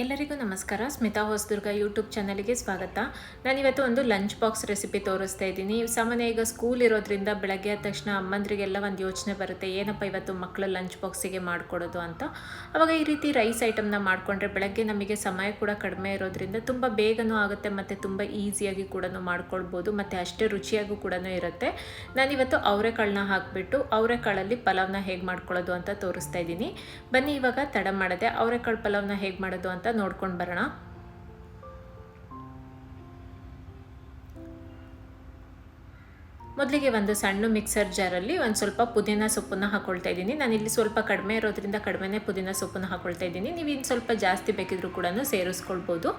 ಎಲ್ಲರಿಗೂ ನಮಸ್ಕಾರ. ಸ್ಮಿತಾ ಹೊಸದುರ್ಗ ಯೂಟ್ಯೂಬ್ ಚಾನಲ್ಗೆ ಸ್ವಾಗತ. ನಾನಿವತ್ತು ಒಂದು ಲಂಚ್ ಬಾಕ್ಸ್ ರೆಸಿಪಿ ತೋರಿಸ್ತಾ ಇದ್ದೀನಿ. ಸಾಮಾನ್ಯ ಈಗ ಸ್ಕೂಲ್ ಇರೋದ್ರಿಂದ ಬೆಳಗ್ಗೆ ಆದ ತಕ್ಷಣ ಅಮ್ಮಂದ್ರಿಗೆಲ್ಲ ಒಂದು ಯೋಚನೆ ಬರುತ್ತೆ. ಏನಪ್ಪ ಇವತ್ತು ಮಕ್ಕಳು ಲಂಚ್ ಬಾಕ್ಸಿಗೆ ಮಾಡಿಕೊಡೋದು ಅಂತ. ಅವಾಗ ಈ ರೀತಿ ರೈಸ್ ಐಟಮ್ನ ಮಾಡಿಕೊಂಡ್ರೆ ಬೆಳಗ್ಗೆ ನಮಗೆ ಸಮಯ ಕೂಡ ಕಡಿಮೆ ಇರೋದ್ರಿಂದ ತುಂಬ ಬೇಗನೂ ಆಗುತ್ತೆ ಮತ್ತು ತುಂಬ ಈಸಿಯಾಗಿ ಕೂಡ ಮಾಡ್ಕೊಳ್ಬೋದು. ಮತ್ತು ಅಷ್ಟೇ ರುಚಿಯಾಗೂ ಕೂಡ ಇರುತ್ತೆ. ನಾನಿವತ್ತು ಅವರೆಕಾಳನ್ನ ಹಾಕಿಬಿಟ್ಟು ಅವರೆಕಾಳಲ್ಲಿ ಪಲಾವ್ನ ಹೇಗೆ ಮಾಡ್ಕೊಳ್ಳೋದು ಅಂತ ತೋರಿಸ್ತಾ ಇದ್ದೀನಿ. ಬನ್ನಿ ಇವಾಗ ತಡ ಮಾಡದೆ ಅವರೆಕಾಳು ಪಲಾವ್ನ ಹೇಗೆ ಮಾಡೋದು ಅಂತ ನೋಡ್ಕೊಂಡು ಬರೋಣ. ಮೊದಲಿಗೆ ಒಂದು ಸಣ್ಣ ಮಿಕ್ಸರ್ ಜಾರಲ್ಲಿ ಒಂದು ಸ್ವಲ್ಪ ಪುದೀನ ಸೊಪ್ಪನ್ನು ಹಾಕೊಳ್ತಾ ಇದ್ದೀನಿ. ನಾನು ಇಲ್ಲಿ ಸ್ವಲ್ಪ ಕಡಿಮೆ ಇರೋದ್ರಿಂದ ಕಡಿಮೆನೇ ಪುದೀನ ಸೊಪ್ಪನ್ನು ಹಾಕೊಳ್ತಾ ಇದ್ದೀನಿ. ನೀವು ಇನ್ನು ಸ್ವಲ್ಪ ಜಾಸ್ತಿ ಬೇಕಿದ್ರೂ ಕೂಡ ಸೇರಿಸ್ಕೊಳ್ಬೋದು.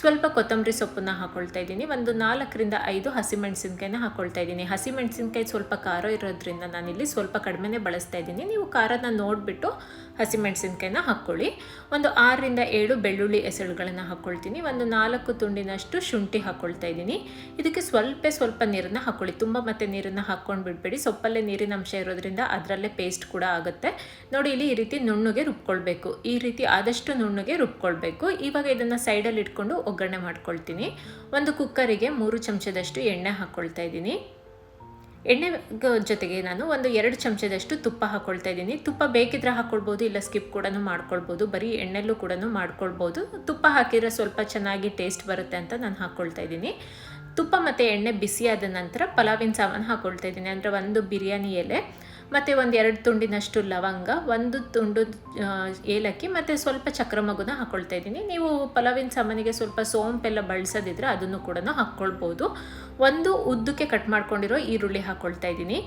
ಸ್ವಲ್ಪ ಕೊತ್ತಂಬರಿ ಸೊಪ್ಪನ್ನು ಹಾಕೊಳ್ತಾ ಇದ್ದೀನಿ. ಒಂದು ನಾಲ್ಕರಿಂದ ಐದು ಹಸಿಮೆಣಸಿನ್ಕಾಯಿನ ಹಾಕೊಳ್ತಾ ಇದ್ದೀನಿ. ಹಸಿಮೆಣಸಿನ್ಕಾಯಿ ಸ್ವಲ್ಪ ಖಾರ ಇರೋದ್ರಿಂದ ನಾನಿಲ್ಲಿ ಸ್ವಲ್ಪ ಕಡಿಮೆನೇ ಬಳಸ್ತಾ ಇದ್ದೀನಿ. ನೀವು ಖಾರನ ನೋಡಿಬಿಟ್ಟು ಹಸಿಮೆಣಸಿನ್ಕಾಯಿನ ಹಾಕ್ಕೊಳ್ಳಿ. ಒಂದು ಆರರಿಂದ ಏಳು ಬೆಳ್ಳುಳ್ಳಿ ಎಸಳುಗಳನ್ನು ಹಾಕ್ಕೊಳ್ತೀನಿ ಒಂದು ನಾಲ್ಕು ತುಂಡಿನಷ್ಟು ಶುಂಠಿ ಹಾಕ್ಕೊಳ್ತಾ ಇದ್ದೀನಿ. ಇದಕ್ಕೆ ಸ್ವಲ್ಪ ಸ್ವಲ್ಪ ನೀರನ್ನು ಹಾಕ್ಕೊಳ್ಳಿ ತುಂಬ ಮತ್ತೆ ನೀರನ್ನು ಹಾಕ್ಕೊಂಡು ಬಿಡಬೇಡಿ. ಸೊಪ್ಪಲ್ಲೇ ನೀರಿನ ಅಂಶ ಇರೋದ್ರಿಂದ ಅದರಲ್ಲೇ ಪೇಸ್ಟ್ ಕೂಡ ಆಗುತ್ತೆ. ನೋಡಿ, ಇಲ್ಲಿ ಈ ರೀತಿ ನುಣ್ಣಗೆ ರುಬ್ಕೊಳ್ಬೇಕು. ಈ ರೀತಿ ಆದಷ್ಟು ನುಣ್ಣಗೆ ರುಬ್ಕೊಳ್ಬೇಕು. ಇವಾಗ ಇದನ್ನು ಸೈಡಲ್ಲಿ ಇಟ್ಕೊಂಡು ಒಗ್ಗರಣೆ ಮಾಡ್ಕೊಳ್ತೀನಿ. ಒಂದು ಕುಕ್ಕರಿಗೆ ಮೂರು ಚಮಚದಷ್ಟು ಎಣ್ಣೆ ಹಾಕ್ಕೊಳ್ತಾ ಇದ್ದೀನಿ. ಎಣ್ಣೆ ಜೊತೆಗೆ ನಾನು ಒಂದು ಎರಡು ಚಮಚದಷ್ಟು ತುಪ್ಪ ಹಾಕ್ಕೊಳ್ತಾ ಇದ್ದೀನಿ. ತುಪ್ಪ ಬೇಕಿದ್ರೆ ಹಾಕ್ಕೊಳ್ಬೋದು ಇಲ್ಲ ಸ್ಕಿಪ್ ಕೂಡ ಮಾಡ್ಕೊಳ್ಬೋದು. ಬರೀ ಎಣ್ಣೆಲ್ಲೂ ಕೂಡ ಮಾಡ್ಕೊಳ್ಬೋದು. ತುಪ್ಪ ಹಾಕಿದರೆ ಸ್ವಲ್ಪ ಚೆನ್ನಾಗಿ ಟೇಸ್ಟ್ ಬರುತ್ತೆ ಅಂತ ನಾನು ಹಾಕ್ಕೊಳ್ತಾ ಇದ್ದೀನಿ. ತುಪ್ಪ ಮತ್ತು ಎಣ್ಣೆ ಬಿಸಿಯಾದ ನಂತರ ಪಲಾವಿನ ಸಾಮಾನು ಹಾಕ್ಕೊಳ್ತಾ ಇದ್ದೀನಿ. ಅಂದರೆ ಒಂದು ಬಿರಿಯಾನಿ ಎಲೆ, ಮತ್ತು ಒಂದು ಎರಡು ತುಂಡಿನಷ್ಟು ಲವಂಗ, ಒಂದು ತುಂಡು ಏಲಕ್ಕಿ, ಮತ್ತು ಸ್ವಲ್ಪ ಚಕ್ರ ಮಗುನ ಹಾಕ್ಕೊಳ್ತಾ ಇದ್ದೀನಿ. ನೀವು ಪಲಾವಿನ ಸಾಮಾನಿಗೆ ಸ್ವಲ್ಪ ಸೋಂಪೆಲ್ಲ ಬಳಸೋದಿದ್ರೆ ಅದನ್ನು ಕೂಡ ಹಾಕ್ಕೊಳ್ಬೋದು ಒಂದು ಉದ್ದಕ್ಕೆ ಕಟ್ ಮಾಡ್ಕೊಂಡಿರೋ ಈರುಳ್ಳಿ ಹಾಕ್ಕೊಳ್ತಾ ಇದ್ದೀನಿ.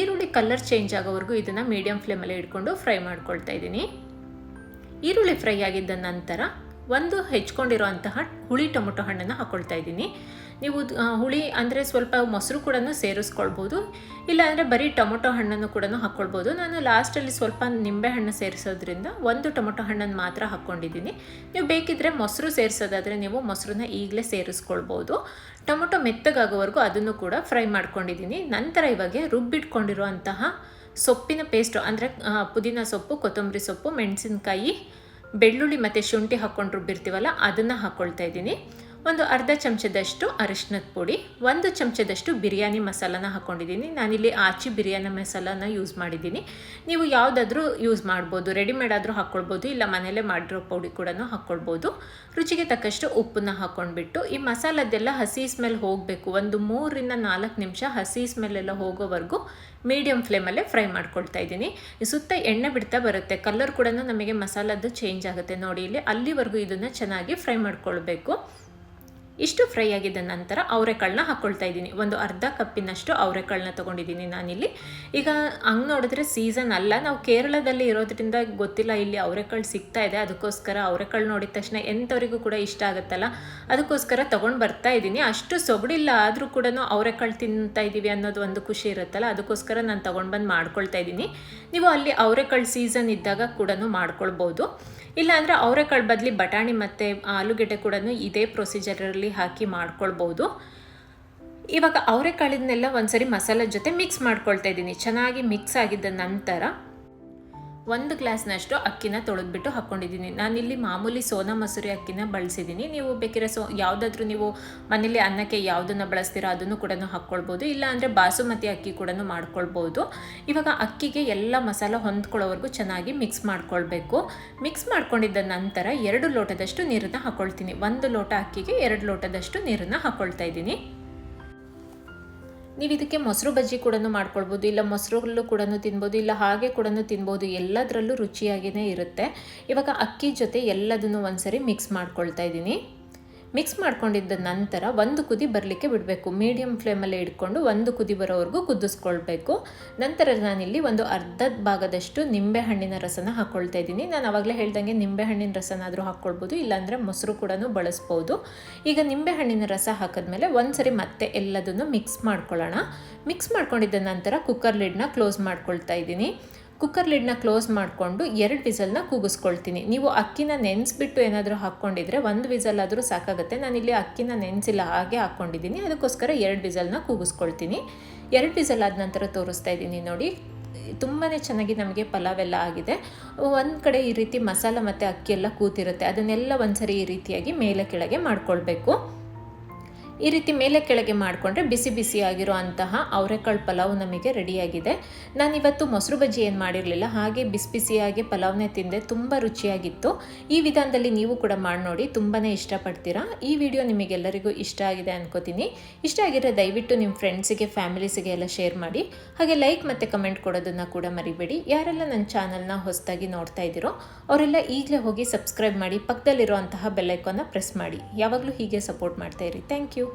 ಈರುಳ್ಳಿ ಕಲರ್ ಚೇಂಜ್ ಆಗೋವರೆಗೂ ಇದನ್ನು ಮೀಡಿಯಮ್ ಫ್ಲೇಮಲ್ಲಿ ಇಟ್ಕೊಂಡು ಫ್ರೈ ಮಾಡ್ಕೊಳ್ತಾ ಇದ್ದೀನಿ. ಈರುಳ್ಳಿ ಫ್ರೈ ಆಗಿದ್ದ ನಂತರ ಒಂದು ಹೆಚ್ಕೊಂಡಿರೋ ಅಂತಹ ಹುಳಿ ಟೊಮೊಟೊ ಹಣ್ಣನ್ನು ಹಾಕ್ಕೊಳ್ತಾ ಇದ್ದೀನಿ. ನೀವು ಹುಳಿ ಅಂದರೆ ಸ್ವಲ್ಪ ಮೊಸರು ಕೂಡ ಸೇರಿಸ್ಕೊಳ್ಬೋದು. ಇಲ್ಲಾಂದರೆ ಬರೀ ಟೊಮೊಟೊ ಹಣ್ಣನ್ನು ಕೂಡ ಹಾಕ್ಕೊಳ್ಬೋದು. ನಾನು ಲಾಸ್ಟಲ್ಲಿ ಸ್ವಲ್ಪ ನಿಂಬೆ ಹಣ್ಣು ಸೇರಿಸೋದ್ರಿಂದ ಒಂದು ಟೊಮೊಟೊ ಹಣ್ಣನ್ನು ಮಾತ್ರ ಹಾಕ್ಕೊಂಡಿದ್ದೀನಿ. ನೀವು ಬೇಕಿದ್ದರೆ ಮೊಸರು ಸೇರಿಸೋದಾದರೆ ನೀವು ಮೊಸರನ್ನ ಈಗಲೇ ಸೇರಿಸ್ಕೊಳ್ಬೋದು. ಟೊಮೊಟೊ ಮೆತ್ತಗಾಗೋವರೆಗೂ ಅದನ್ನು ಕೂಡ ಫ್ರೈ ಮಾಡ್ಕೊಂಡಿದ್ದೀನಿ. ನಂತರ ಇವಾಗ ರುಬ್ಬಿಟ್ಕೊಂಡಿರುವಂತಹ ಸೊಪ್ಪಿನ ಪೇಸ್ಟು, ಅಂದರೆ ಪುದೀನ ಸೊಪ್ಪು, ಕೊತ್ತಂಬರಿ ಸೊಪ್ಪು, ಮೆಣಸಿನಕಾಯಿ, ಬೆಳ್ಳುಳ್ಳಿ ಮತ್ತು ಶುಂಠಿ ಹಾಕ್ಕೊಂಡು ರುಬ್ಬಿರ್ತೀವಲ್ಲ, ಅದನ್ನು ಹಾಕ್ಕೊಳ್ತಾ ಇದ್ದೀನಿ. ಒಂದು ಅರ್ಧ ಚಮಚದಷ್ಟು ಅರಿಶಿನದ ಪುಡಿ, ಒಂದು ಚಮಚದಷ್ಟು ಬಿರಿಯಾನಿ ಮಸಾಲನ ಹಾಕ್ಕೊಂಡಿದ್ದೀನಿ ನಾನಿಲ್ಲಿ ಆಚಿ ಬಿರಿಯಾನಿ ಮಸಾಲನ ಯೂಸ್ ಮಾಡಿದ್ದೀನಿ. ನೀವು ಯಾವುದಾದ್ರೂ ಯೂಸ್ ಮಾಡ್ಬೋದು ರೆಡಿಮೇಡ್ ಆದರೂ ಹಾಕ್ಕೊಳ್ಬೋದು ಇಲ್ಲ ಮನೆಯಲ್ಲೇ ಮಾಡಿರೋ ಪೌಡಿ ಕೂಡ ಹಾಕ್ಕೊಳ್ಬೋದು ರುಚಿಗೆ ತಕ್ಕಷ್ಟು ಉಪ್ಪನ್ನ ಹಾಕ್ಕೊಂಡ್ಬಿಟ್ಟು ಈ ಮಸಾಲದ್ದೆಲ್ಲ ಹಸಿ ಸ್ಮೆಲ್ ಹೋಗಬೇಕು. ಒಂದು ಮೂರರಿಂದ ನಾಲ್ಕು ನಿಮಿಷ ಹಸಿ ಸ್ಮೆಲ್ಲೆಲ್ಲ ಹೋಗೋವರೆಗೂ ಮೀಡಿಯಮ್ ಫ್ಲೇಮಲ್ಲೇ ಫ್ರೈ ಮಾಡ್ಕೊಳ್ತಾ ಇದ್ದೀನಿ. ಸುತ್ತ ಎಣ್ಣೆ ಬಿಡ್ತಾ ಬರುತ್ತೆ. ಕಲರ್ ಕೂಡ ನಮಗೆ ಮಸಾಲದ್ದು ಚೇಂಜ್ ಆಗುತ್ತೆ. ನೋಡಿ, ಇಲ್ಲಿ ಅಲ್ಲಿವರೆಗೂ ಇದನ್ನು ಚೆನ್ನಾಗಿ ಫ್ರೈ ಮಾಡ್ಕೊಳ್ಬೇಕು. ಇಷ್ಟು ಫ್ರೈ ಆಗಿದ್ದ ನಂತರ ಅವರೆಕಾಳನ್ನ ಹಾಕ್ಕೊಳ್ತಾ ಇದ್ದೀನಿ. ಒಂದು ಅರ್ಧ ಕಪ್ಪಿನಷ್ಟು ಅವರೆಕಾಳನ್ನ ತೊಗೊಂಡಿದ್ದೀನಿ ನಾನಿಲ್ಲಿ. ಈಗ ಹಂಗೆ ನೋಡಿದ್ರೆ ಸೀಸನ್ ಅಲ್ಲ. ನಾವು ಕೇರಳದಲ್ಲಿ ಇರೋದ್ರಿಂದ ಗೊತ್ತಿಲ್ಲ ಇಲ್ಲಿ ಅವರೆಕಾಳು ಸಿಗ್ತಾ ಇದೆ. ಅದಕ್ಕೋಸ್ಕರ ಅವರೆಕಾಳು ನೋಡಿದ ತಕ್ಷಣ ಎಂಥವರಿಗೂ ಕೂಡ ಇಷ್ಟ ಆಗುತ್ತಲ್ಲ. ಅದಕ್ಕೋಸ್ಕರ ತೊಗೊಂಡು ಬರ್ತಾ ಇದ್ದೀನಿ. ಅಷ್ಟು ಸೊಗಡಿಲ್ಲ ಆದರೂ ಕೂಡ ಅವರೆಕಾಳು ತಿಂತಾ ಇದ್ದೀವಿ ಅನ್ನೋದು ಒಂದು ಖುಷಿ ಇರುತ್ತಲ್ಲ. ಅದಕ್ಕೋಸ್ಕರ ನಾನು ತೊಗೊಂಡು ಬಂದು ಮಾಡ್ಕೊಳ್ತಾ ಇದ್ದೀನಿ ನೀವು ಅಲ್ಲಿ ಅವರೆಕಾಳು ಸೀಸನ್ ಇದ್ದಾಗ ಕೂಡ ಮಾಡ್ಕೊಳ್ಬೋದು. ಇಲ್ಲಾಂದರೆ ಅವರೆಕಾಳು ಬದಲಿ ಬಟಾಣಿ ಮತ್ತು ಆಲೂಗೆಡ್ಡೆ ಕೂಡ ಇದೇ ಪ್ರೊಸೀಜರಲ್ಲಿ ಹಾಕಿ ಮಾಡ್ಕೊಳ್ಬೋದು. ಇವಾಗ ಅವರೆಕಾಳಿನೆಲ್ಲ ಒಂದ್ಸರಿ ಮಸಾಲೆ ಜೊತೆ ಮಿಕ್ಸ್ ಮಾಡ್ಕೊಳ್ತಾ ಇದ್ದೀನಿ. ಚೆನ್ನಾಗಿ ಮಿಕ್ಸ್ ಆಗಿದ್ದ ನಂತರ ಒಂದು ಗ್ಲಾಸ್ನಷ್ಟು ಅಕ್ಕಿನ ತೊಳೆದ್ಬಿಟ್ಟು ಹಾಕ್ಕೊಂಡಿದ್ದೀನಿ. ನಾನಿಲ್ಲಿ ಮಾಮೂಲಿ ಸೋನಾ ಮಸೂರಿ ಅಕ್ಕಿನ ಬಳಸಿದ್ದೀನಿ. ನೀವು ಬೇಕಿರೋ ಸೋ, ಯಾವುದಾದ್ರೂ ನೀವು ಮನೇಲಿ ಅನ್ನಕ್ಕೆ ಯಾವುದನ್ನು ಬಳಸ್ತೀರೋ ಅದನ್ನು ಕೂಡ ಹಾಕ್ಕೊಳ್ಬೋದು. ಇಲ್ಲ ಅಂದರೆ ಬಾಸುಮತಿ ಅಕ್ಕಿ ಕೂಡ ಮಾಡ್ಕೊಳ್ಬೋದು. ಇವಾಗ ಅಕ್ಕಿಗೆ ಎಲ್ಲ ಮಸಾಲ ಹೊಂದ್ಕೊಳ್ಳೋವರೆಗೂ ಚೆನ್ನಾಗಿ ಮಿಕ್ಸ್ ಮಾಡ್ಕೊಳ್ಬೇಕು. ಮಿಕ್ಸ್ ಮಾಡ್ಕೊಂಡಿದ್ದ ನಂತರ ಎರಡು ಲೋಟದಷ್ಟು ನೀರನ್ನು ಹಾಕ್ಕೊಳ್ತೀನಿ ಒಂದು ಲೋಟ ಅಕ್ಕಿಗೆ ಎರಡು ಲೋಟದಷ್ಟು ನೀರನ್ನು ಹಾಕ್ಕೊಳ್ತಾ ಇದ್ದೀನಿ. ನೀವು ಇದಕ್ಕೆ ಮೊಸರು ಬಜ್ಜಿ ಕೂಡ ಮಾಡ್ಕೊಳ್ಬೋದು, ಇಲ್ಲ ಮೊಸರುಗಳು ಕೂಡ ತಿನ್ಬೋದು, ಇಲ್ಲ ಹಾಗೆ ಕೂಡ ತಿನ್ಬೋದು, ಎಲ್ಲದರಲ್ಲೂ ರುಚಿಯಾಗಿಯೇ ಇರುತ್ತೆ. ಇವಾಗ ಅಕ್ಕಿ ಜೊತೆ ಎಲ್ಲದನ್ನು ಒಂದ್ಸರಿ ಮಿಕ್ಸ್ ಮಾಡ್ಕೊಳ್ತಾ ಇದ್ದೀನಿ. ಮಿಕ್ಸ್ ಮಾಡ್ಕೊಂಡಿದ್ದ ನಂತರ ಒಂದು ಕುದಿ ಬರಲಿಕ್ಕೆ ಬಿಡಬೇಕು. ಮೀಡಿಯಮ್ ಫ್ಲೇಮಲ್ಲೇ ಇಟ್ಕೊಂಡು ಒಂದು ಕುದಿ ಬರೋವರೆಗೂ ಕುದಿಸ್ಕೊಳ್ಬೇಕು. ನಂತರ ನಾನಿಲ್ಲಿ ಒಂದು ಅರ್ಧ ಭಾಗದಷ್ಟು ನಿಂಬೆ ಹಣ್ಣಿನ ರಸನ ಹಾಕ್ಕೊಳ್ತಾ ಇದ್ದೀನಿ. ನಾನು ಆವಾಗಲೇ ಹೇಳ್ದಂಗೆ ನಿಂಬೆ ಹಣ್ಣಿನ ರಸನಾದರೂ ಹಾಕ್ಕೊಳ್ಬೋದು ಇಲ್ಲಾಂದರೆ ಮೊಸರು ಕೂಡ ಬಳಸ್ಬೋದು. ಈಗ ನಿಂಬೆ ಹಣ್ಣಿನ ರಸ ಹಾಕಿದ್ಮೇಲೆ ಒಂದ್ಸರಿ ಮತ್ತೆ ಎಲ್ಲದನ್ನು ಮಿಕ್ಸ್ ಮಾಡ್ಕೊಳ್ಳೋಣ. ಮಿಕ್ಸ್ ಮಾಡ್ಕೊಂಡಿದ್ದ ನಂತರ ಕುಕ್ಕರ್ ಲಿಡ್ನ ಕ್ಲೋಸ್ ಮಾಡ್ಕೊಳ್ತಾ ಇದ್ದೀನಿ. ಕುಕ್ಕರ್ ಲಿಡ್ನ ಕ್ಲೋಸ್ ಮಾಡಿಕೊಂಡು ಎರಡು ವಿಸಲ್ನ ಕೂಗಿಸ್ಕೊಳ್ತೀನಿ. ನೀವು ಅಕ್ಕಿನ ನೆನೆಸ್ಬಿಟ್ಟು ಏನಾದರೂ ಹಾಕ್ಕೊಂಡಿದ್ರೆ ಒಂದು ವಿಸಲ್ ಆದರೂ ಸಾಕಾಗುತ್ತೆ. ನಾನಿಲ್ಲಿ ಅಕ್ಕಿನ ನೆನೆಸಿಲ್ಲ, ಹಾಗೆ ಹಾಕ್ಕೊಂಡಿದ್ದೀನಿ. ಅದಕ್ಕೋಸ್ಕರ ಎರಡು ವಿಸಲ್ನ ಕೂಗಿಸ್ಕೊಳ್ತೀನಿ. ಎರಡು ವಿಸಲ್ ಆದ ನಂತರ ತೋರಿಸ್ತಾ ಇದ್ದೀನಿ ನೋಡಿ. ತುಂಬಾ ಚೆನ್ನಾಗಿ ನಮಗೆ ಪಲಾವ್ ಎಲ್ಲ ಆಗಿದೆ. ಒಂದು ಕಡೆ ಈ ರೀತಿ ಮಸಾಲ ಮತ್ತು ಅಕ್ಕಿ ಎಲ್ಲ ಕೂತಿರುತ್ತೆ. ಅದನ್ನೆಲ್ಲ ಒಂದ್ಸರಿ ಈ ರೀತಿಯಾಗಿ ಮೇಲೆ ಕೆಳಗೆ ಮಾಡ್ಕೊಳ್ಬೇಕು. ಈ ರೀತಿ ಮೇಲೆ ಕೆಳಗೆ ಮಾಡಿಕೊಂಡ್ರೆ ಬಿಸಿ ಬಿಸಿ ಆಗಿರೋ ಅಂತಹ ಅವರೆಕಾಳು ಪಲಾವ್ ನಮಗೆ ರೆಡಿಯಾಗಿದೆ. ನಾನಿವತ್ತು ಮೊಸರು ಬಜ್ಜಿ ಏನು ಮಾಡಿರಲಿಲ್ಲ, ಹಾಗೆ ಬಿಸಿ ಬಿಸಿಯಾಗಿ ಪಲಾವ್ನೇ ತಿಂದೆ, ತುಂಬ ರುಚಿಯಾಗಿತ್ತು. ಈ ವಿಧಾನದಲ್ಲಿ ನೀವು ಕೂಡ ಮಾಡಿ ನೋಡಿ ತುಂಬಾ ಇಷ್ಟಪಡ್ತೀರಾ. ಈ ವಿಡಿಯೋ ನಿಮಗೆಲ್ಲರಿಗೂ ಇಷ್ಟ ಆಗಿದೆ ಅನ್ಕೋತೀನಿ. ಇಷ್ಟ ಆಗಿದ್ರೆ ದಯವಿಟ್ಟು ನಿಮ್ಮ ಫ್ರೆಂಡ್ಸಿಗೆ, ಫ್ಯಾಮಿಲೀಸಿಗೆ ಎಲ್ಲ ಶೇರ್ ಮಾಡಿ. ಹಾಗೆ ಲೈಕ್ ಮತ್ತು ಕಮೆಂಟ್ ಕೊಡೋದನ್ನು ಕೂಡ ಮರಿಬೇಡಿ. ಯಾರೆಲ್ಲ ನನ್ನ ಚಾನಲ್ನ ಹೊಸದಾಗಿ ನೋಡ್ತಾ ಇದ್ದೀರೋ, ಅವರೆಲ್ಲ ಈಗಲೇ ಹೋಗಿ ಸಬ್ಸ್ಕ್ರೈಬ್ ಮಾಡಿ ಪಕ್ಕದಲ್ಲಿರುವಂತಹ ಬೆಲ್ಲೈಕನ್ನ ಪ್ರೆಸ್ ಮಾಡಿ. ಯಾವಾಗಲೂ ಹೀಗೆ ಸಪೋರ್ಟ್ ಮಾಡ್ತಾ ಇರಿ. Thank you.